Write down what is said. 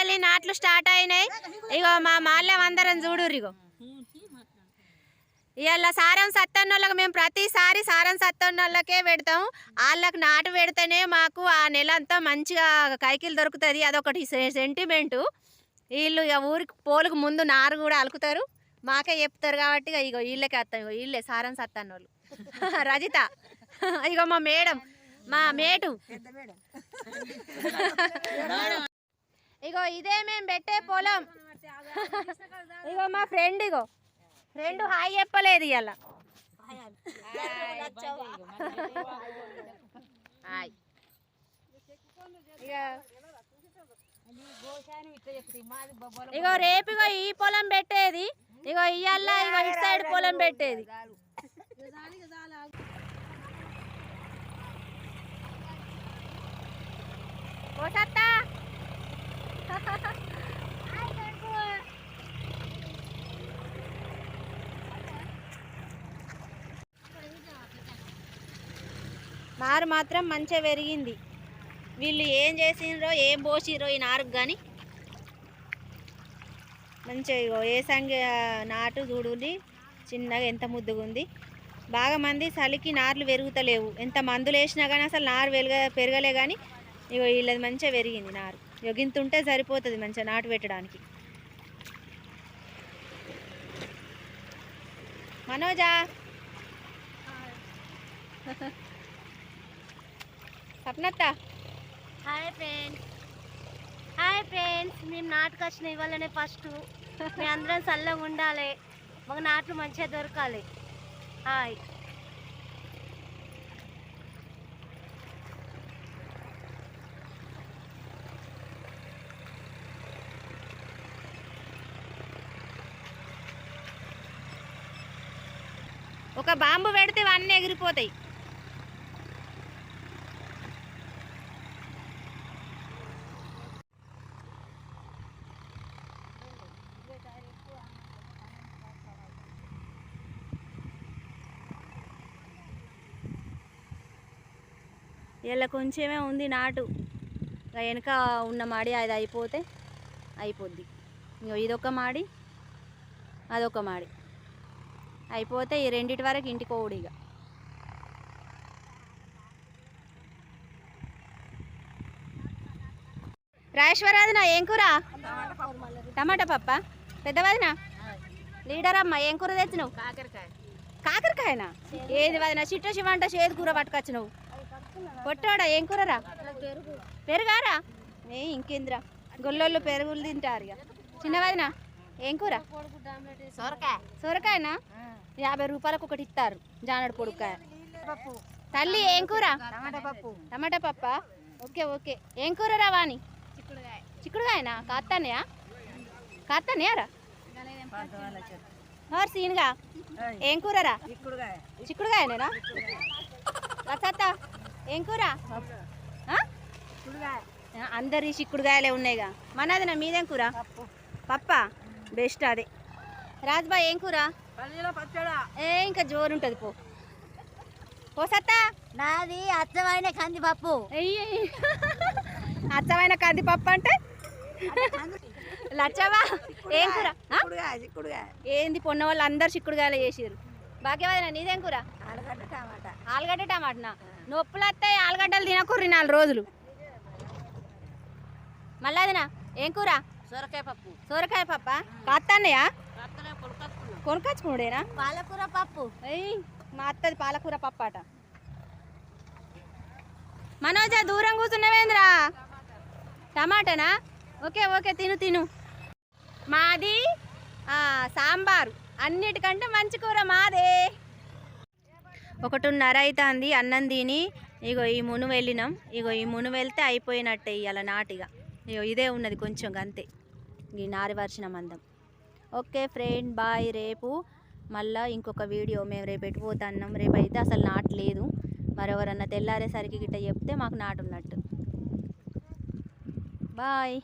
వెళ్ళి నాట్లు స్టార్ట్ అయినాయి. ఇగో మా మాల్యం అందరం చూడురు ఇగో. ఇవాళ సారం సత్తన్నోళ్ళకి మేము ప్రతిసారి సారం సత్తన్నోళ్ళకే పెడతాం వాళ్ళకి నాటు పెడితేనే మాకు ఆ నెల అంతా మంచిగా కైకిలు దొరుకుతుంది. అదొకటి సెంటిమెంటు వీళ్ళు ఇక ఊరికి పోలుకు ముందు నారు కూడా అలుకుతారు. మాకే చెప్తారు కాబట్టి ఇగో వీళ్ళకి అత్తాం. ఇగో వీళ్ళే సారం సత్తన్నోళ్ళు. రజిత. ఇగో మా మేడం. మా మేటు. ఇదే మేము పెట్టే పొలం ఇగో మా ఫ్రెండ్ ఇగో ఫ్రెండ్ హాయ్ చెప్పలేదు ఇవాళ ఇక ఇగో రేపు ఇగో ఈ పొలం పెట్టేది ఇగో ఇయ్యాల ఇగో ఇటు సైడ్ పొలం పెట్టేది పోసత్తా నారు మాత్రం మంచిగా పెరిగింది. వీళ్ళు ఏం చేసిండ్రో ఏం పోసిరో ఈ నారుకు కానీ మంచిగా ఏ సంగ నాటు చూడుంది చిన్నగా ఎంత ముద్దుగా ఉంది బాగా మంది చలికి నార్లు పెరుగుతలేవు. ఎంత మందులు వేసినా కానీ అసలు నారు పెరగ పెరగలే కానీ ఇగో వీళ్ళది మంచిగా పెరిగింది నారు. ఇగో గింత ఉంటే సరిపోతుంది మంచిగా నాటు పెట్టడానికి. మనోజా! సప్నత్త! Hi friends. Hi friends. మేము నాటుకు వచ్చిన ఇవ్వాలనే ఫస్ట్ మేము అందరం చల్లగా ఉండాలి. మాకు నాట్లు మంచిగా దొరకాలి. హాయ్. ఒక బాంబు పెడితే అన్నీ ఎగిరిపోతాయి. ఇలా కొంచెమే ఉంది నాటు. వెనక ఉన్న మాడి అది అయిపోతే అయిపోద్ది. ఇగో ఇదొక మాడి అదొక మాడి. అయిపోతే ఈ రెండిటి వరకు ఇంటికి పోవుడు ఇక రాజేశ్వరాదిన ఏం కూర? టమాటా పప్ప? పెద్దవాదిన? లీడర్ అమ్మ ఏం కూర తెచ్చినావు? కాకరకాయ కాకరకాయనా? ఏది వదిన? చిట్ట శివంట చేదు కూర పట్టుకొచ్చినావు. పొట్టోడా ఏం కూరరా? పెరుగారా? ఏ ఇంకేందిరా? గొల్లోళ్ళు పెరుగులు తింటారు ఇక చిన్న ఏం కూర? సొరకాయ. సొరకాయనా? యాభై రూపాయలకు ఒకటి ఇస్తారు జానడు పొడుకాయ. పప్పు. తల్లి ఏం కూర? టమాటా పప్పు. టమాటా పప్ప? Okay okay. ఏం కూర చిక్కుడుకాయ చిక్కుడుగాయనా? కాస్తానయా కాస్తానయారా మరి సీన్గా. ఏం కూరరా చిక్కుడుకాయ చిక్కుడుగాయనేనా? రసత్త ఏం కూర? అందరి చిక్కుడుగాయలే ఉన్నాయిగా. మనదినా మీదేం కూర? పప్ప? బెస్ట్ అదే. రాజ్బాయ్ ఏం కూర? ఏ ఇంకా జోరు ఉంటుంది పో. పో సత్తా. నాది అచ్చమైన కందిపప్పు. అచ్చమైన కందిపప్పు అంటే? లచ్చవా ఏం కూర? ఏంది పొన్న వాళ్ళు అందరు చిక్కుడుగాయలు చేసిర్రు. భాగ్యవాదన నీదేం కూర? ఆలుగడ్డ టమాటా. ఆలుగడ్డ టమాటనా? నొప్పులు వస్తాయి ఆలుగడ్డలు తినకూర్రి నాలుగు రోజులు. మళ్ళీ అదినా ఏం కూర? సొరకాయ పప్పు. సోరకాయ పప్ప? కొనుకొచ్చుకున్నాడేనా? పాలకూర పప్పు. మా అత్తది పాలకూర పప్పాట. మనోజ దూరం కూర్చున్నవేంద్రా టమాటానా? ఓకే ఓకే తిను తిను. మాది సాంబారు. అన్నిటికంటే మంచి కూర మాదే. ఒకటిన్నర అవుతుంది అన్నం తిని. ఇగో ఈ మును వెళ్ళినాం. ఇగో ఈ మును వెళ్తే అయిపోయినట్టే ఇవాళ నాటిగా. ఇగో ఇదే ఉన్నది కొంచెం అంతే ఈ నారివర్షణ మందం. Okay friend bye. రేపు మళ్ళా ఇంకొక వీడియో మేము రేపు పెట్టిపోతున్నాం రేపు అయితే అసలు నాటు లేదు. మరెవరన్నా తెల్లారేసరికి గిట్ట చెప్తే మాకు నాటున్నట్టు బాయ్.